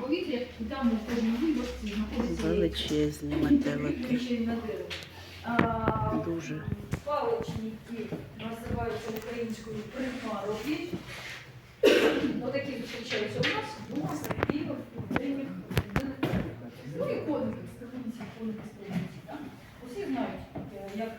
повітря, і там у кожній виборці знаходиться Величезні метелики. Дуже. Паличники називаються українською примарові. Отакі зустрічаються у нас вдома серед в древніх Ну і коники, столиці, коники, столиці. Усі знають, як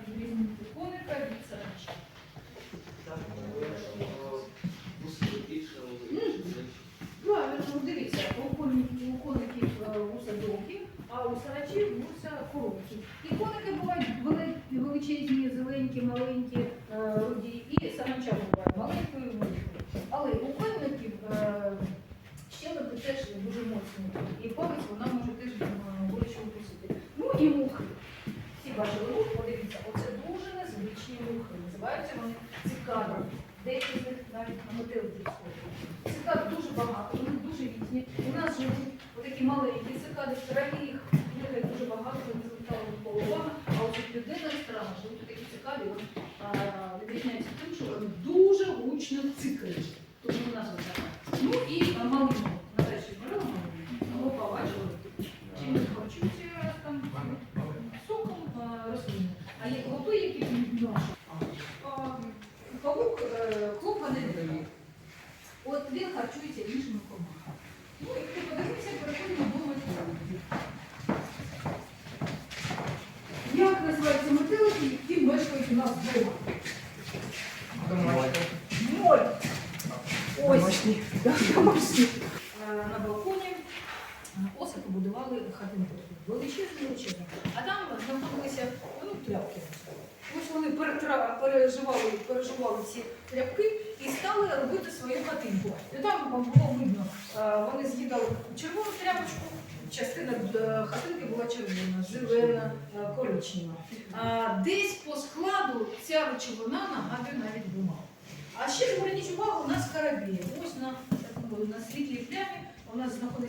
Правильно, ну, дивіться, у коників, коників е, вуса довгі, а у сарачів вуса короткі. І коники бувають величезні, зеленькі, маленькі, е, руді, і саранча буває маленькою і великою. Але у коників е, щелепи теж дуже моцні. І палець вона може теж боляче укусити. Ну і мухи. Всі бачили мух, подивіться, оце дуже незвичні мухи. Називаються вони цикади. Деякі з них навіть на схожі. Цикад дуже багато, вони дуже різні. У нас живуть отакі маленькі цикади, в їх людей дуже багато, вони звертали увагу, а от тут людина страна, живуть такі цикади, вони а, відрізняються тим, що вони дуже гучно цикають. Тому назва така. Ну і малину. Нарешті брали малину. Його побачили. Чим харчуються е, там соком е, не дає. От він харчується іншими комахами. Як називаються метелики, які мешкають у нас вдома? Ноль. Ось. Да, домашні. Е, На балконі оси побудували хатинку. Величезну величезну. А там знаходилися ну, тряпки. Ось вони перетра- переживали, переживали ці тряпки і стали робити свою хатинку. І там було видно, е, вони з'їдали червону тряпочку, частина е, хатинки червона, зелена, коричнева. Десь по складу ця речовина нагадує навіть бумагу. А ще зверніть увагу на скарабії. Ось на, на світлій плямі у нас знаходиться.